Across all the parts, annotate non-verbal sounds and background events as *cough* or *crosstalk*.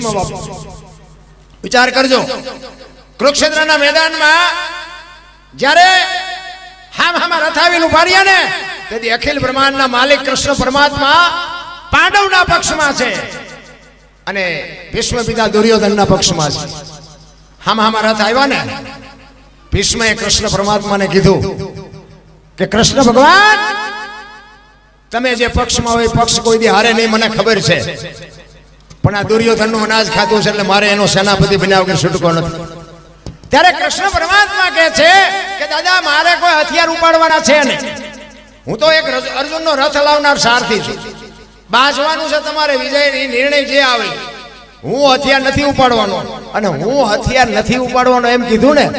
ભીષ્મ બાપુ. વિચાર કરજો. કુરુક્ષેત્રના મેદાનમાં જ્યારે હામ હામાં રથાવીને ઊભા ને તેથી અખિલ બ્રહ્માંડના માલિક કૃષ્ણ પરમાત્મા પાંડવના પક્ષમાં છે અને ભીષ્મ પિતા દુર્યોધનના પક્ષમાં છે. હામ હામાં રથ આવ્યા ને ભીષ્મએ કૃષ્ણ પરમાત્માને કીધું કે કૃષ્ણ ભગવાન તમે જે પક્ષમાં હોય એ પક્ષ કોઈ દી હારે નહીં મને ખબર છે. પણ આ દુર્યોધનનું અનાજ ખાતું છે એટલે મારે એનો સેનાપતિ બન્યા વગર છૂટકો નથી. ત્યારે કૃષ્ણ પરમાત્મા કહે છે કે, દાદા, મારે કોઈ હથિયાર ઉપાડવાના છે નહીં. હું તો એક રજ- અર્જુનનો રથ લાવનાર સારથી છું. બાંચવાનું છે તમારે વિજય નિર્ણય જે આવે, હું હથિયાર નથી ઉપાડવાનો. અને હું હથિયાર નથી ઉપાડવાનો એમ કીધું ને,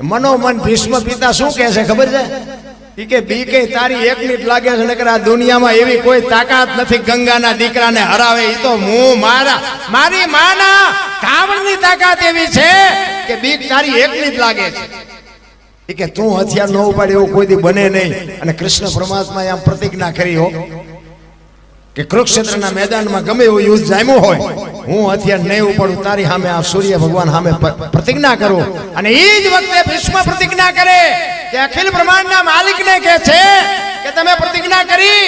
મનોમન ભીષ્મ પિતા શું કહે છે ખબર છે? કે બી કે તારી એક મિનિટ લાગે છે નકર આ દુનિયામાં એવી કોઈ તાકાત નથી ગંગાના દીકરાને હરાવે એ તો હું મારા મારી માના કાવડની તાકાત એવી છે કે બીક તારી એક મિનિટ લાગે છે. કે તું હથિયાર ન ઉપાડે એવું કોઈ દી બને નહીં. અને કૃષ્ણ પરમાત્માએ આમ પ્રતિજ્ઞા કરી હો કે કુરુક્ષેત્રના મેદાનમાં ગમે એવું યુદ્ધ જામ્યું હોય, હું હથિયાર નહીં ઉપાડું, તારી સામે આ સૂર્ય ભગવાન સામે પ્રતિજ્ઞા કરું. અને એ જ વખતે ભીષ્મ પ્રતિજ્ઞા કરે કે અખિલ બ્રહ્માંડના માલિકને કહે છે કે તમે પ્રતિજ્ઞા કરી.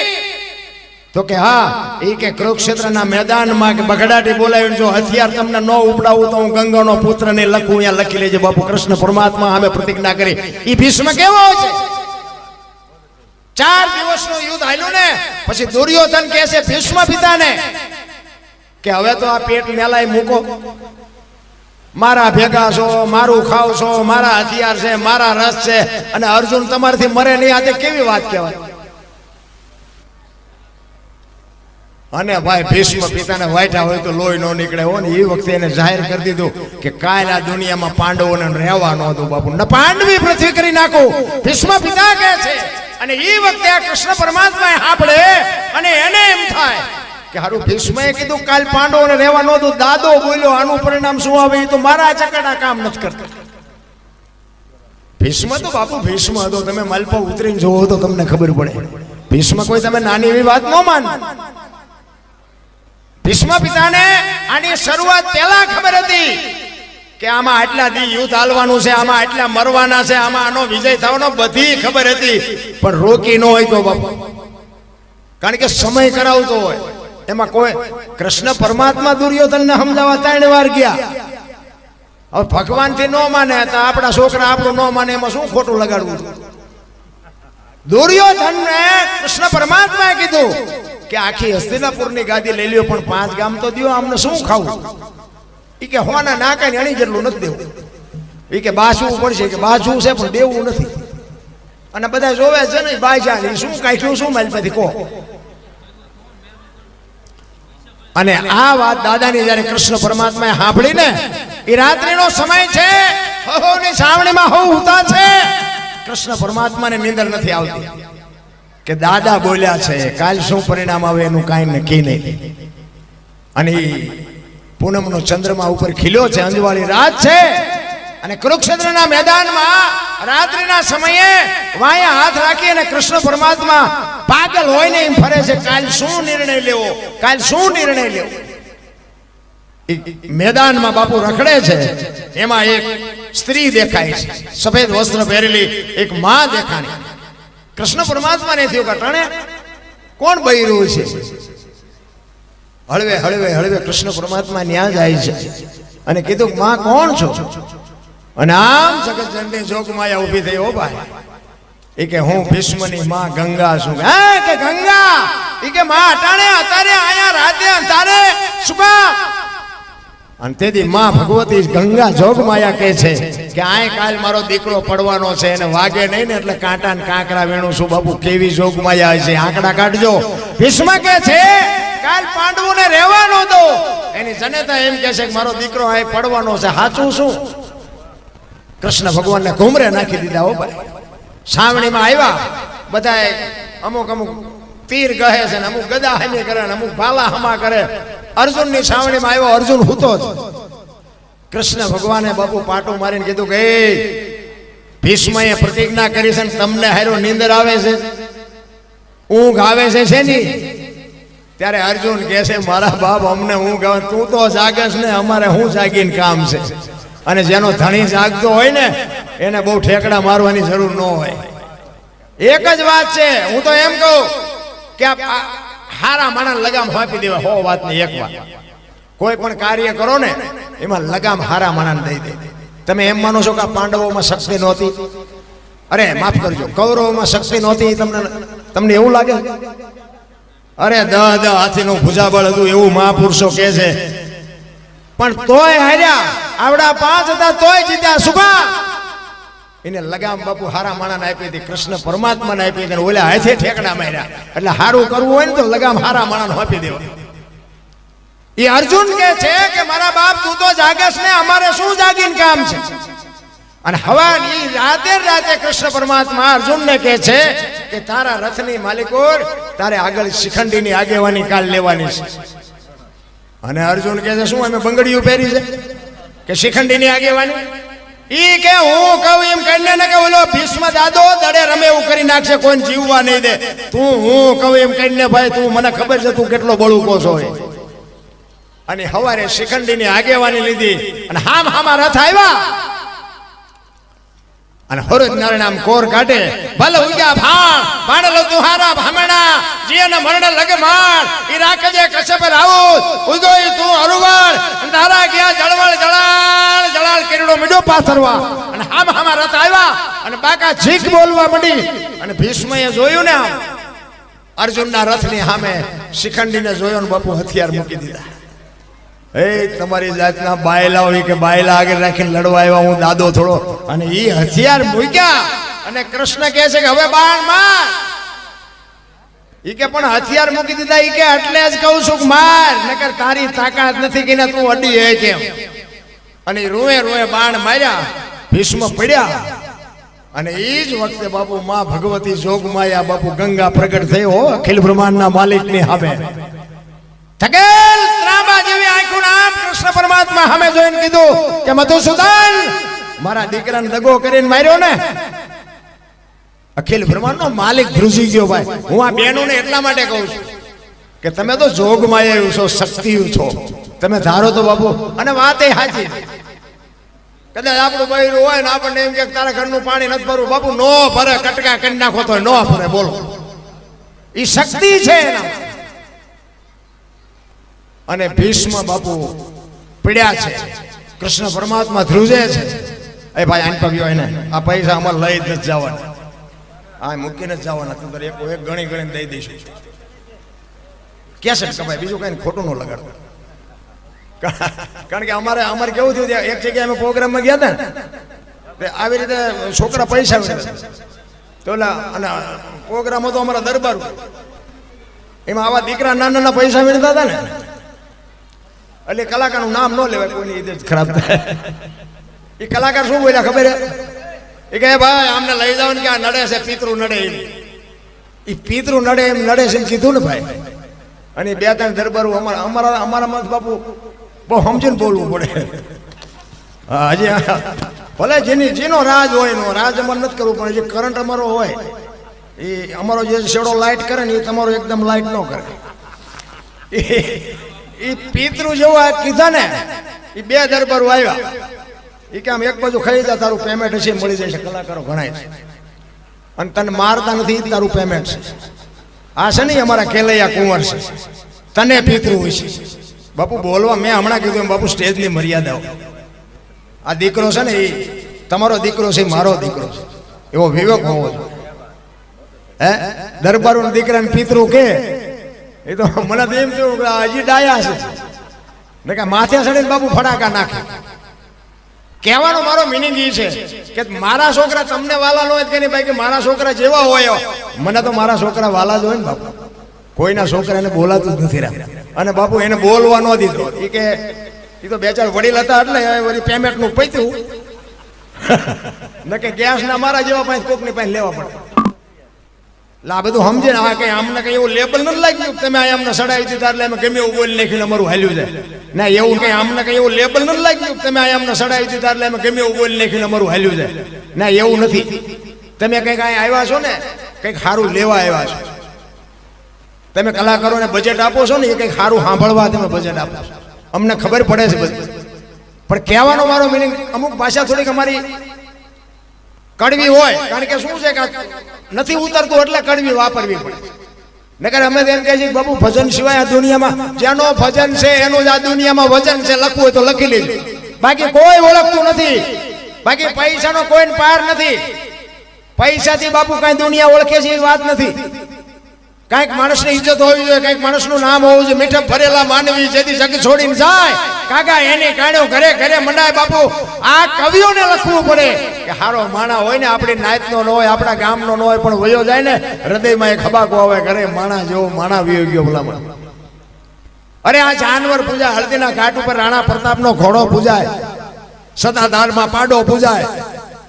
તો કે હા એ કે કુરુક્ષેત્રના મેદાનમાં કે બગડાટી બોલાવીને જો હથિયાર તમને ન ઉપડાવું તો હું ગંગાનો પુત્રને લખું, અહીંયા લખી લેજે, બાપુ, કૃષ્ણ પરમાત્મા અમે પ્રતિજ્ઞા કરી. એ ભીષ્મ કેવો છે? ચાર દિવસનું યુદ્ધ હાલ્યું ને, પછી દુર્યોધન કહે છે ભીષ્મ પિતાને કે હવે તો આ પેટ મેલાય મૂકો. મારા ભેગા છો, મારું ખાવ છો, મારા હથિયાર છે, મારા રસ છે, અને અર્જુન તમારથી મરે નહીં, આજે કેવી વાત કહેવાય? અને ભાઈ ભીષ્મ પિતાને વાઈટા હોય તો લોહી ન નીકળે હોય ને એ વખતે એને જાહેર કરી દીધું કે કાલ આ દુનિયામાં પાંડવોને રહેવા ન હતું બાપુ, ને પાંડવી પૃથ્વી કરી નાખું. ભીષ્મ પિતા કહે છે, અને એ વખતે આ કૃષ્ણ પરમાત્મા આપણે અને એને એમ થાય કે હારું ભીષ્મએ કીધું કાલ પાંડવોને રહેવા ન દાદો બોલ્યો આનું પરિણામ શું આવે? એ તો મારા ચકડા કામ નથી કરતા. ભીષ્મ તો બાપુ ભીષ્મ હતો તમે માલપા ઉતરીને જોવો તો તમને ખબર પડે. ભીષ્મ કોઈ તમે નાની એવી વાત ન માન. ભીષ્મ પિતાને આની શરૂઆત પહેલા ખબર હતી કે આમાં આટલા દી યુદ્ધ હાલવાનું છે આમાં આટલા મરવાના છે આમાં આનો વિજય થવાનો બધી ખબર હતી. પણ રોકી ન હોય તો બાપુ. કારણ કે સમય કરાવતો હોય. એમાં કોઈ કૃષ્ણ પરમાત્મા દુર્યોધનને સમજાવવા ત્રણ વાર ગયા. હવે ભગવાનથી ન માને તો આપણા છોકરા આપણું ન માને, એમાં શું ખોટું લગાડવું? દુર્યોધનને કૃષ્ણ પરમાત્માએ કીધું કે આખી હસ્તિનાપુરની ગાદી લઈ લ્યો, પણ પાંચ ગામ તો દ્યો, આમને શું ખાવું? એ કે હોના નાકા અણી જેટલું નથી દેવું. એ કે બાસવું પડશે કે બાસવું છે, પણ દેવું નથી. અને બધા જોવે છે ને બાજા ઈ શું કાઢ્યું, શું મારી પાસેથી કહો. અને આ વાત દાદાની જ્યારે કૃષ્ણ પરમાત્માએ સાંભળી ને એ રાત્રિનો સમય છે. હહોની છાવણીમાં હો ઉતા છે. કૃષ્ણ પરમાત્માને નીંદર નથી આવતી. કે દાદા બોલ્યા છે કાલ શું પરિણામ આવે એનું કાંઈ નક્કી નહીં. અને પૂનમનો ચંદ્રમા ઉપર ખીલ્યો છે અંજવાળી રાત છે. અને કુરુક્ષેત્રના મેદાનમાં રાત્રિના સમયે વાયા હાથ રાખી અને કૃષ્ણ પરમાત્મા પાગલ હોય ને એમ ફરે છે, કાલ શું નિર્ણય લેવો? કાલ શું નિર્ણય લેવો? મેદાનમાં બાપુ રખડે છે, એમાં એક સ્ત્રી દેખાય છે, સફેદ વસ્ત્ર પહેરેલી એક માં દેખાણી. કૃષ્ણ પરમાત્માને થયું કટાણે કોણ બૈરું છે? હળવે હળવે હળવે કૃષ્ણ પરમાત્મા ન્યા જાય છે અને કીધું, માં, કોણ છો? અને આમ સખત ચંડી ચોક માયા ઊભી થઈ, ઓ ભાઈ. એ કે હું ભીષ્મની માં ગંગા છું. હે કે ગંગા? એ કે માં અટાણે, અતારે આયા રાતે અંધારે. શુભા અને તેથી માં ભગવતી ગંગા જોગમાયા કહે છે કે આય કાલ મારો દીકરો પડવાનો છે, એને વાગે નહીં ને એટલે કાંટા ને કાંકરા વેણું છું. બાબુ કેવી જોગમાયા છે આંકડા કાઢજો. ભીષ્મ કે છે, કાલ પાંડવોને રહેવાનો તો એની જનેતા એમ કહે છે કે મારો દીકરો આય પડવાનો છે. સાચું શું? કૃષ્ણ ભગવાનને ઘુમરે નાખી દીધા હો ભાઈ. સાવણીમાં આવ્યા બધાએ અમુક અમુક તીર કહે છે ને અમુક ગદા હમી કરે ને અમુક ભાલા હમા કરે. અર્જુનની સાવણીમાં આવ્યો અર્જુન હૂતો જ. કૃષ્ણ ભગવાને બાપુ પાટું મારીને કીધું કે "એ, ભીષ્મએ પ્રતિજ્ઞા કરી છે ને તમને હારો નીંદર આવે છે? ઊંઘ આવે છે શેની? ત્યારે અર્જુન કહે છે મારા બાપ અમને ઊંઘ આવે તું તો જાગેશ ને અમારે હું જાગીને કામ છે? અને જેનો ધણી જાગતો હોય ને, એને બહુ ઠેકડા મારવાની જરૂર ન હોય. એક જ વાત છે, હું તો એમ કહું કે હારા માણસ લગામ આપી દેવા, હો વાતની એક વાત. કોઈ પણ કાર્ય કરો ને, એમાં લગામ હારા માણસ દઈ દે. તમે એમ માનો છો કે પાંડવોમાં શક્તિ નહોતી? અરે, માફ કરજો, કૌરવોમાં શક્તિ નહોતી, તમને તમને એવું લાગે? અરે દહ દહ હાથીનું ભૂજાબળ હતું, એવું મહાપુરુષો કહે છે. પણ તોય હાર્યા આવડા પાંચ હતા, તોય જીત્યા. સુખા એને લગામ બાપુ હારા માણાને આપી હતી, કૃષ્ણ પરમાત્માને આપી હતી ઓલા હાથે ઠેકડા માર્યા. એટલે હારું કરવું હોય ને તો લગામ હારા માણાને આપી દેવા. એ અર્જુન કે છે કે મારા બાપ, તું તો જાગેશ ને, અમારે શું જાગીને કામ છે? અને હવા ઈ રાતે રાતે કૃષ્ણ પરમાત્મા અર્જુનને કહે છે કે તારા રથની માલિકોર તારે આગળ શિખંડીની આગેવાની કાલ લેવાની છે. અને અર્જુન કહે છે, શું, અમે બંગડીયું પહેરી છે? કે શિખંડીની આગેવાની? ઈ કે હું કહું એમ કરીને ને કે ઓલો ભીષ્મ દાદો દડે રમે એવું કરી નાખશે, કોઈને જીવવા નહીં દે. તું હું કહું એમ કરીને ભાઈ, તું મને ખબર છે તું કેટલો બળુકો છો અને હવારે શિખંડીની આગેવાની લીધી અને હામ હામા રથ આવ્યા. અને હરજ નારાયણ કોર કાઢે. ભલે ઉજા ભાણ ભાણેલો તુહારા ભામણા જીને મરણ લગે માર ઈ રાખજે કશ્યપ રાઉત ઉદોય તું અને તારા ગયા જળવળ, જળાળ જળાળ કેરડો મીડો પાથરવા અને હામ હામા રથ આવ્યા. અને બાકા છીક બોલવા મંડી. અને ભીષ્મએ જોયું ને અર્જુનના રથની સામે શિખંડીને જોયો ને બાપુ હથિયાર મૂકી દીધા. એ, તમારી જાતના બાયલા હોય કે બાયલા આગળ રાખીને લડવા આવ્યા, હું દાદો થોડો. અને એ હથિયાર મૂક્યા. અને કૃષ્ણ કહે છે કે, હવે બાણ માર. ઈ કે, પણ હથિયાર મૂકી દીધા. ઈ કે, એટલે જ કહું છું માર. નકર તારી તાકાત નથી કે તું અડી હે કેમ? અને રોએ રૂએ બાણ માર્યા, ભીષ્મ પડ્યા. અને એ જ વખતે બાપુ માં ભગવતી જોગ માયા બાપુ ગંગા પ્રગટ થઈ હો, અખિલ બ્રહ્માંડના માલિકની સામે. થકેલ કૃષ્ણ પરમાત્મા સામે જોઈને કીધું કે મધુસૂદન, મારા દીકરાને દગો કરીને માર્યો ને. અખિલ બ્રહ્માંડનો માલિક ધ્રુજી ગયો ભાઈ. હું આ બહેનોને એટલા માટે કહું છું કે તમે તો જોગમાં આવ્યું છો શક્તિ છો. તમે ધારો તો બાબુ અને વાત એ સાચી. કદાચ આપણું બૈરું હોય ને આપણને એમ કે તારા ઘરનું પાણી નથી ભરવું. બાપુ, નો ભરે, કટકા કરી નાખો તો નો ભરે, બોલો. એ શક્તિ છે અને ભીષ્મ બાપુ પીડ્યા છે. કૃષ્ણ પરમાત્મા ધ્રુજે છે. એ ભાઈ આન પગ્યો એને. આ પૈસા અમારે લઈ જ નથી જવાના. આ મૂકીને જ જવાના. તું તારે એક ગણી ગણીને દઈ દઈશું. કેસેટ કમાય બીજું કઈ ખોટું ન લગાડતું. કારણ કે અમારે અમારે કેવું થયું એક જગ્યાએ અમે પ્રોગ્રામમાં ગયા હતા ને. આવી રીતે છોકરા પૈસા તો અને પ્રોગ્રામ હતો અમારા દરબાર એમાં આવા દીકરા નાના નાના પૈસા મેળતા હતા ને. એટલે કલાકારનું નામ ન લેવાય કોઈની રીતે ખરાબ થાય. *laughs* એ કલાકાર શું બોલ્યા ખબર હે? એ કહે ભાઈ આમને લઈ જાઓ ને કે આ નડે છે પિતૃ નડે એમ. એ પિતૃ નડે એમ નડે છે એમ કીધું ને ભાઈ. અને બે ત્રણ દરબારો અમારા અમારા અમારા મત બાપુ બહુ સમજીને બોલવું પડે. હા હજી ભલે જેની જેનો રાજ હોય એનો રાજ અમારે નથી કરવું પણ જે કરંટ અમારો હોય એ અમારો જે શેડો લાઇટ કરે ને એ તમારો એકદમ લાઇટ ન કરે. એ પિતૃ જેવું આ કીધા ને એ બે દરબારો આવ્યા. એ કે આમ એક બાજુ ખાઈ જા, તારું પેમેન્ટ હશે, મળી છે કલાકારો ગણાય છે. અને તને મારતા નથી તારું પેમેન્ટ છે. આ છે ને અમારા કેલૈયા કુંવર છે. તને પિતૃ હોય છે. બાપુ, બોલવા મેં હમણાં કીધું બાપુ, સ્ટેજની મર્યાદાઓ આ દીકરો છે ને એ તમારો દીકરો છે મારો દીકરો છે. એવો વિવેક હોવો હે? દરબારો દીકરાને પિતૃ કે? એ તો મને તો એમ થયું હજી ડાયા છે. ને કે માથે ચડીને બાપુ ફટાકા નાખે. કહેવાનો મારો મિનિંગ એ છે કે મારા છોકરા તમને વાલા ન હોય કે નહીં ભાઈ કે મારા છોકરા જેવા હોય. મને તો મારા છોકરા વાલા જ હોય ને બાપુ. કોઈના છોકરાને બોલાતું જ નથી રહ્યા. અને બાપુ એને બોલવા ન દીધો. એ કે એ તો બે ચાર વડીલ હતા એટલે વળી પેમેન્ટનું પૈતું. ન કે ગેસના મારા જેવા પાસે કોકની પાસે લેવા પડે. આ બધું સમજે ને, આ કઈ અમને કઈ એવું લેબલ નથી લાગ્યું તમે આ અમને સડાવી દીધા એટલે અમે ગમે એવું બોલી નાખ્યું અમારું હાલ્યું જાય ના, એવું કઈ અમને કઈ એવું લેબલ નથી લાગ્યું તમે આ અમને સડાવી દીધા એટલે અમે ગમે એવું બોલી નાખ્યું અમારું હાલ્યું જાય ના, એવું નથી. તમે કંઈક અહીંયા આવ્યા છો ને, કંઈક સારું લેવા આવ્યા છો. તમે કલાકારોને બજેટ આપો છો ને, એ કંઈક સારું સાંભળવા તમે બજેટ આપો છો. અમને ખબર પડે છે બધું. પણ કહેવાનો મારો મિનિંગ અમુક ભાષા થોડીક અમારી કડવી હોય કારણ કે શું છે કે નથી ઉતરતું એટલે કડવી વાપરવી પડે. નકર અમે એમ કહે છે બાબુ ભજન સિવાય આ દુનિયામાં જેનો ભજન છે એનું જ આ દુનિયામાં વજન છે લખવું હોય તો લખી લેજો. બાકી કોઈ ઓળખતું નથી. બાકી પૈસાનો કોઈ પાર નથી. પૈસાથી બાપુ કઈ દુનિયા ઓળખે છે એ વાત નથી. કાંઈક માણસની ઇજ્જત હોવી જોઈએ, કાંઈક માણસનું નામ હોવું જોઈએ. મીઠા ભરેલા માનવી જેથી જગ છોડીને જાય. કાકા, એની કાણ્યો ઘરે ઘરે મંડાય બાપુ. આ કવિઓને લખવું પડે. કે હારો માણા હોય ને, આપણી નાતનો ન હોય, આપણા ગામનો ન હોય, પણ વયો જાય ને, હૃદયમાં એક ખબાકો આવે, ઘરે માણા જેવો માણા વિયો ગયો ભલામણ. અરે, આ જાનવર પૂજા હળદીના ઘાટ ઉપર રાણા પ્રતાપનો ઘોડો પૂજાય. સદાધારમાં પાડો પૂજાય.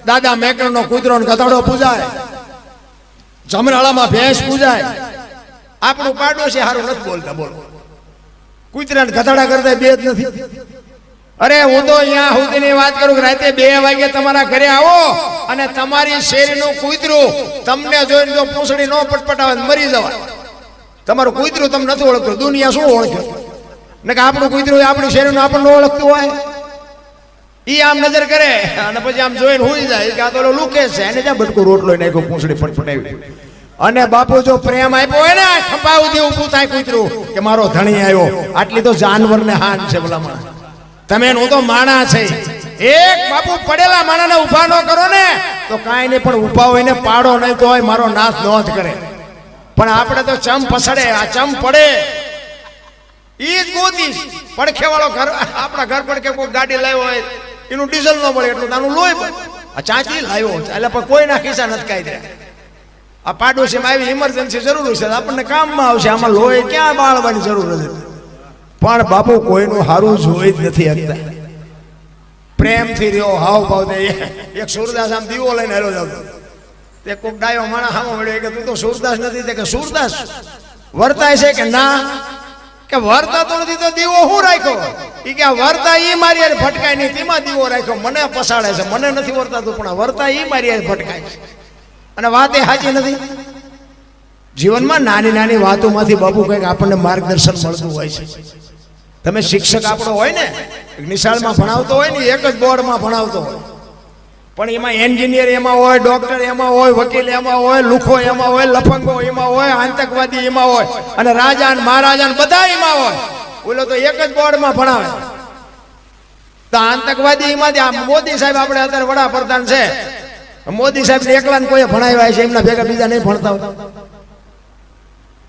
દાદા મેકરનો કૂતરો ગધડો પૂજાય. જમરાળામાં ભેંસ પૂજાય. આપણું પાડોશી હારું નથી બોલતા, બોલો. કૂતરા ગધાડા કરતા બે જ નથી. અરે હું તો અહીંયા સુધીની વાત કરું કે રાતે બે વાગે તમારા ઘરે આવો અને તમારી શેરીનું કૂતરું તમને જોઈને જો પૂંછડી ન પટપટાવે મરી જવાય. તમારું કૂતરું તમને નથી ઓળખતું. દુનિયા શું ઓળખે? ને કે આપણું કૂતરું આપણી શેરીનું આપણને ઓળખતું હોય. ઈ આમ નજર કરે અને પછી આમ જોઈને હુઈ જાય. કે આ તો લુકે છે. એને જ્યાં બટકું રોટલો નાખ્યો, પૂંછડી પટપટાવી અને બાપુ જો પ્રેમ આપ્યો હોય ને ખંભા દે ઊભું થાય કૂતરું, કે મારો ધણી આવ્યો. આટલી તો જાનવરને હાન છે ભલામણ. તમે હું તો માણા છે. એક બાપુ પડેલા માણાને ઊભા ન કરો ને, તો કાંઈ નહીં, પણ ઊભા હોય ને પાડો, નહીં તો હોય મારો નાશ ન જ કરે. પણ આપણે તો ચમ પસડે આ ચમ પડે. ઈ જ ગોતી. પડખે વાળો ઘર, આપણા ઘર પડખે કોઈ ગાડી લાવ્યો હોય, એનું ડીઝલ ન મળે, એટલું તાનું લોહી આ ચાંચી લાવ્યો એટલે પણ કોઈના ખિસ્સા નથી કાઢી દે આ પાડોશીમાં આવી ઇમરજન્સી જરૂર છે. આપણને કામમાં આવશે. આમાં લોહી ક્યાં બાળવાની જરૂર નથી. પણ બાપુ, કોઈનું હારું જોઈ જ નથી હકતા પ્રેમથી રહ્યો હાવ ભાવ એક સુરદાસ આમ દીવો લઈને હેલો જાવ તે કોક ડાયો માણા હામો મળ્યો કે તું તો સુરદાસ નથી. તે કે, સુરદાસ, વર્તાય છે કે ના? કે, વર્તા તો નથી તો દીવો હું રાખ્યો? એ કે વર્તા એ મારી ફટકાય નહીં. તેમાં દીવો રાખ્યો. મને પસાડે છે. મને નથી વર્તાતું, પણ વર્તા એ મારી ફટકાય છે. અને વાત એ સાચી નથી. જીવનમાં નાની નાની વાતોમાંથી બાપુ કંઈક આપણને માર્ગદર્શન મળતું હોય છે. તમે શિક્ષક આપણો હોય ને નિશાળમાં ભણાવતો હોય ને એક જ બોર્ડમાં ભણાવતો હોય. પણ એમાં એન્જિનિયર એમાં હોય, ડોક્ટર એમાં હોય, વકીલ એમાં હોય, લુખો એમાં હોય, લફંગો એમાં હોય, આતંકવાદી એમાં હોય, અને રાજા મહારાજા બધા એમાં હોય. ઓલો તો એક જ બોર્ડમાં ભણાવે. તો આતંકવાદી એમાંથી આ મોદી સાહેબ આપણે અત્યારે વડાપ્રધાન છે. મોદી સાહેબ એકલા કોઈ ભણાવ્યા છે, એમના ભેગા બીજા નહીં ભણતા હોતા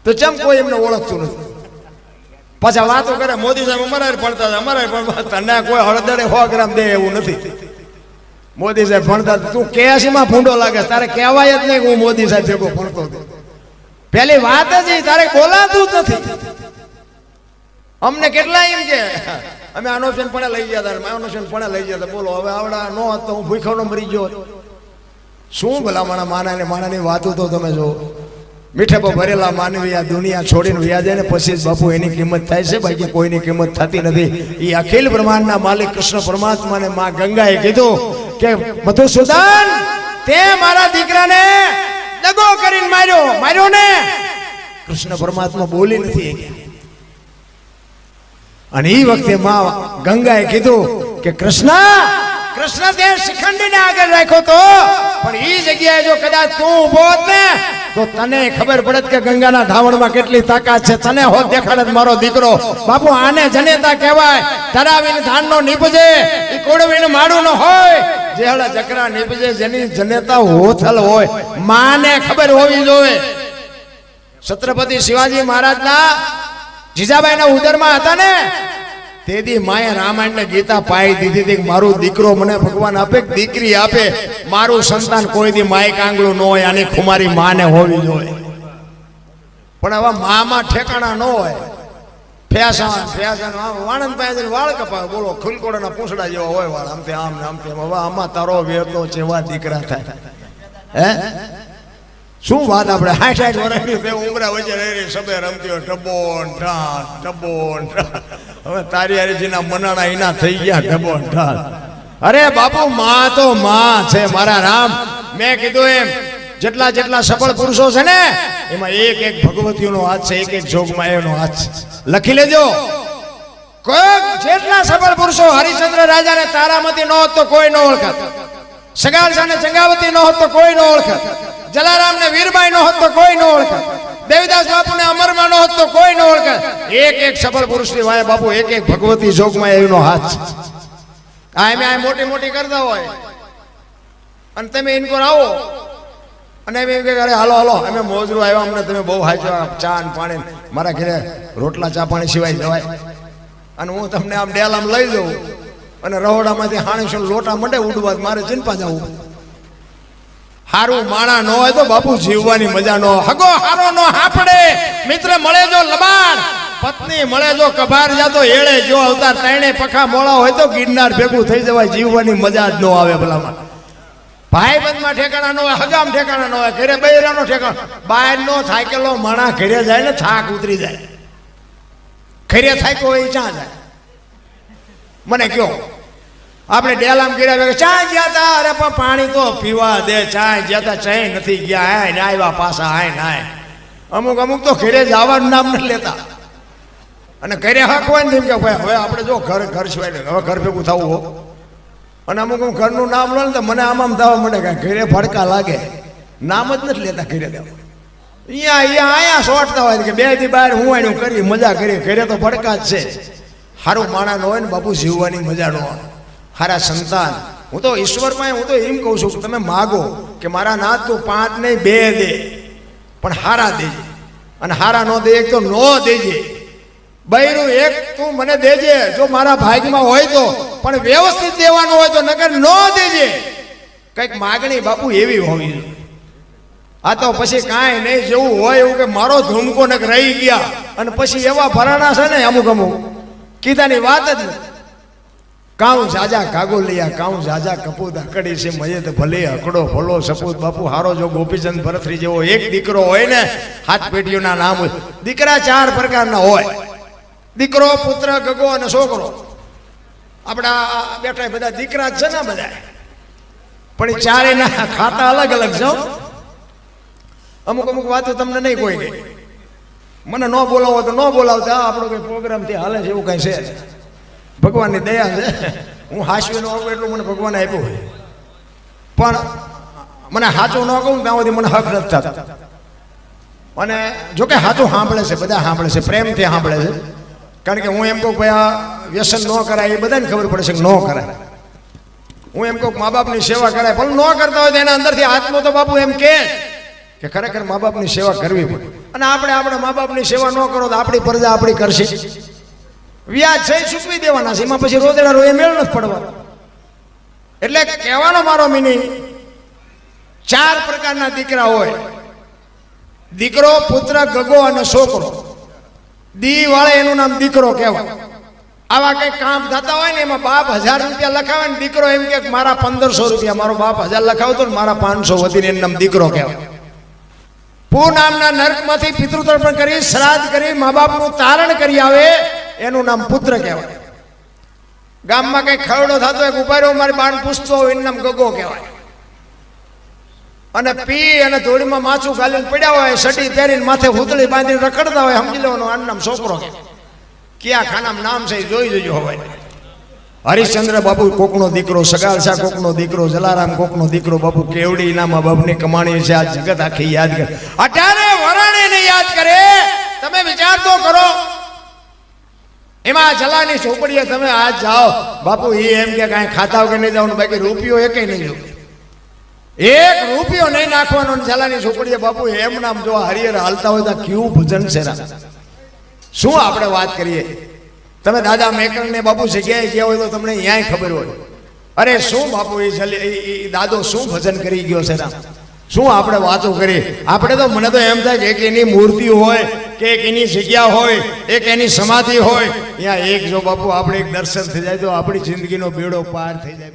તો ચમ કોઈ એમને ઓળખતું નથી? પાછા વાતો કરે, મોદી સાહેબ અમારા ભણતા હતા, અમારા ભણતા. તને કોઈ હળદરે સો ગ્રામ દે એવું નથી. મોદી સાહેબ ભણતા તું કેસી માં ભૂંડો લાગે તારે કહેવાય જ નહીં હું મોદી સાહેબ ભેગો ભણતો હતો. પેલી વાત જ તારે બોલાતું જ નથી. અમને કેટલા એમ કે, અમે આનોશન પણ લઈ ગયા હતા આનોશન પણ લઈ ગયા બોલો, હવે આવડા નો હતો, હું ભૂખો નો મરી ગયો. શું ભલામણા માના ને માણાની વાતો તો તમે જો? મીઠે પર ભરેલા માનવી આ દુનિયા છોડીને વ્યા જાય ને પછી બાપુ એની કિંમત થાય છે બાકી કોઈની કિંમત થતી નથી. એ અખિલ બ્રહ્માંડના માલિક કૃષ્ણ પરમાત્માને માં ગંગાએ કીધું કે, મધુસૂદન, તે મારા દીકરાને દગો કરીને માર્યો માર્યો ને. કૃષ્ણ પરમાત્મા બોલી નથી અને એ વખતે માં ગંગાએ કીધું કે, કૃષ્ણ કૃષ્ણ શિખંડી ને આગળ રાખ્યો તો, પણ એ જગ્યાએ જો કદાચ તું ઊભો હોત ને, તો તને ખબર પડત કે ગંગાના ધાવણમાં કેટલી તાકાત છે. તને હોત દેખાડત મારો દીકરો. બાપુ, આને જનેતા કહેવાય. તરાવીને ધાનનો નીપજે એ કોડવીને માડું ન હોય. જે હળે જકરા નીપજે, જેની જનેતા હોથલ હોય. માને ખબર હોવી જોઈએ. છત્રપતિ શિવાજી મહારાજના જીજાબાઈના ઉદરમાં હતા ને તેથી માએ રામાયણ ને ગીતા પાઈ દીધી હતી મારું દીકરો મને ભગવાન આપે દીકરી આપે. મારું સંતાન કોઈ દી માય કાંગળું ન હોય, આની ખુમારી માને હોવી જોઈએ. પણ હવે મામાં ઠેકાણા ન હોય. ફેસા વાણંદ પાસે વાળ કપાવે. બોલો, ખુલકોડાના પૂંછડા જેવા હોય વાળ. આમ આમ આમ આમાં. તારો વેતો જેવા દીકરા થાય. હે? શું વાત આપણે? હાઠ હાઠ વર્ષની ઉમરા વચ્ચે રહી સબે રમતી હોય ટબોન ઢાલ ટબોન હવે તારી હારીજીના મનાણા એના થઈ ગયા ટબોન ઢાલ. અરે બાપુ માં તો માં છે મારા રામ. મેં કીધું એમ જેટલા જેટલા સફળ પુરુષો છે ને એમાં એક એક ભગવતીઓનો હાથ છે એક એક જોગમાયાનો હાથ છે. લખી લેજો. કોઈક જેટલા સફળ પુરુષો હરિશ્ચંદ્ર રાજાને તારામતી ન હોત તો કોઈ ન ઓળખત. સગાળસાને ચંગાવતી ન હોત તો કોઈ ન ઓળખત. જલારામને વીરબાઈ ન હતો કોઈ ન ઓળખે દેવીદાસ બાપુને અમરમાં ન હતો કોઈ ન ઓળખે એક એક સફળ પુરુષની વાય બાપુ એક એક ભગવતી જોગમાં એનો હાથ છે. આ એમ આ મોટી મોટી કરતા હોય. અને તમે ઇનકોર આવો. અને એમ એમ કે, અરે હાલો હાલો, અમે મોજરું આવ્યા, અમને તમે બહુ હાચો ચા ને પાણી મારા ઘરે રોટલા, ચા, પાણી સિવાય જવાય. અને હું તમને આમ ડેલ આમ લઈ જઉં. અને રહોડામાંથી હાણીશું લોટા મંડે ઉડવા, મારે ચિંપા જવું. હારું માણા નો હોય તો બાપુ જીવવાની મજા ન. હગો હારો નો હાપડે. મિત્ર મળે જો લબાડ. પત્ની મળે જો કભાર જાતો એળે જો અવતાર ત્રણે પખા મોળા હોય તો ગિરનાર ભેગું થઈ જવાય. જીવવાની મજા જ ન આવે ભલામાં ભાઈ બંધમાં ઠેકાણા નો હોય, હગામ ઠેકાણા નો હોય, ઘરે બૈરાનો ઠેકાણો. બહાર નો થાકેલો માણા ઘરે જાય ને થાક ઉતરી જાય. ઘરે થાક્યો હોય ચા જાય? મને કયો આપણે ડેલામ કર્યા ચાય ચા ગયા તા, અરે પણ પાણી તો પીવા દે ચા ગયા તા ચાય નથી ગયા હાય ને આવ્યા પાછા હાય નાય અમુક અમુક તો ઘરે જવાનું નામ નથી લેતા. અને ઘરે હક હોય ને એમ કે, ભાઈ, હવે આપણે જો ઘર ઘર સિવાય હવે ઘર ભેગું થવું હો. અને અમુક અમુક ઘરનું નામ લો ને તો મને આમ આમ થવા મને કાંઈ ઘરે ભડકા લાગે. નામ જ નથી લેતા ઘરે દેવા અહીંયા અહીંયા અહીંયા સોટતા હોય કે બેથી બહાર હું એનું કરી મજા કરી ઘરે તો ભડકા જ છે. સારું માણાનો હોય ને બાપુ જીવવાની મજા ન હોય હારા સંતાન. હું તો ઈશ્વરમાં, હું તો એમ કહું છું કે તમે માગો કે મારા નાથ તું પાંચ નહીં બે દે, પણ હારા દેજે. અને હારા નો દે, એક તો નો દેજે. બૈરું એક તું મને દેજે, જો મારા ભાગમાં હોય તો. પણ વ્યવસ્થિત દેવાનું હોય તો નગર ન દેજે. કંઈક માગણી બાપુ એવી હોવી આ તો પછી કાંઈ નહીં, જેવું હોય એવું કે મારો ધૂમકો નક રહી ગયા. અને પછી એવા ભરાણા છે ને અમુક અમુક. કીધાની વાત જ નથી. કાઉ જાજા કાગોલિયા, કાઉ જાજા કપૂત અકડી છે મજે તો ભલે અકડો ભલો સપૂત બાપુ, હારો જો ગોપીચંદ ભરતરી જેવો એક દીકરો હોય ને, હાથ પેટીઓના નામ હોય. દીકરા ચાર પ્રકારના હોય. દીકરો, પુત્ર, ગગો અને છોકરો. આપણા બેઠા બધા દીકરા જ છે ને બધા. પણ એ ચારેયના ખાતા અલગ અલગ છે અમુક અમુક વાતો તમને નહીં કોઈ નહીં મને ન બોલાવો તો ન બોલાવતા. આપણો કોઈ પ્રોગ્રામથી હાલે છે એવું કઈ છે. ભગવાનની દયા છે. હું હાસ્ય ન આવું એટલું મને ભગવાને આપ્યું હોય પણ મને સાચું ન કહું ત્યાં સુધી મને હક નથી થતા. અને જોકે સાચું સાંભળે છે, બધા સાંભળે છે, પ્રેમથી સાંભળે છે. કારણ કે હું એમ કહું ભાઈ, આ વ્યસન ન કરાય, એ બધાને ખબર પડે છે કે ન કરાય. હું એમ કહું મા બાપની સેવા કરાય, પણ ન કરતા હોય તો એના અંદરથી આત્મો તો બાપુ એમ કે કે ખરેખર મા બાપની સેવા કરવી પડે. અને આપણે આપણે મા બાપની સેવા ન કરો તો આપણી પ્રજા આપણી કરશે. વ્યાજ છે ચૂકવી દેવાના છે. એમાં પછી રોજડા રોએ મેળ નથી પડવાનો. એટલે કહેવાનો મારો મિનિંગ ચાર પ્રકારના દીકરા હોય. દીકરો, પુત્ર, ગગો અને છોકરો. દી વાળે એનું નામ દીકરો કહેવાય. આવા કઈ કામ થતા હોય ને, એમાં બાપ હજાર રૂપિયા લખાવે ને, દીકરો એમ કે મારા પંદરસો રૂપિયા, મારો બાપ હજાર લખાવતો ને, મારા પાંચસો વધીને એનું નામ દીકરો કહેવાય. પૂ નામના નર્કમાંથી પિતૃતર્પણ કરી, શ્રાદ્ધ કરી, મા બાપનું તારણ કરી આવે એનું નામ પુત્ર કહેવાય. ગામમાં કઈ ખરડો થતો હોય રહ્યો મારી બાણ પૂછતો હોય, એનું નામ ગગો કહેવાય. અને પી અને ધોળીમાં માછું ગાલીને પડ્યા હોય સટી પહેરીને માથે હુતળી બાંધીને રખડતા હોય, સમજી લેવાનો, આનું નામ છોકરો ક્યાં ખાનામાં નામ છે એ જોઈ જોજો હવે. હરિશ્ચંદ્ર બાપુ કોકનો દીકરો સગાલસા કોકનો દીકરો, જલારામ કોકનો દીકરો, બાપુ કેવડી નામાં બાપની કમાણી છે, આ જગત આખી યાદ કરે અઢારે વરાણીને યાદ કરે, તમે વિચાર તો કરો એમાં જલાની ચોપડીએ તમે આજ જાઓ. બાપુ એ એમ કે કાંઈ ખાતા કે નહીં જવાનું, બાકી રૂપિયો એકે નહીં એક રૂપિયો નહીં નાખવાનો જલાની ચોપડીએ બાપુ, એમ નામ જો હરિયર હાલતા હોય તો કેવું ભજન છે. શું આપણે વાત કરીએ? તમે દાદા મેકર ને બાપુ જગ્યાએ ગયા હોય તો તમને અહીંયા ખબર હોય. અરે શું બાપુ એ દાદો શું ભજન કરી ગયો છે રામ? શું આપણે વાતો કરી? આપણે તો, મને તો એમ થાય કે એની મૂર્તિ હોય, કે એક એની જગ્યા હોય, એક એની સમાધિ હોય. ત્યાં એક જો બાપુ, આપણે એક દર્શન થઈ જાય તો આપણી જિંદગીનો બેડો પાર થઈ જાય.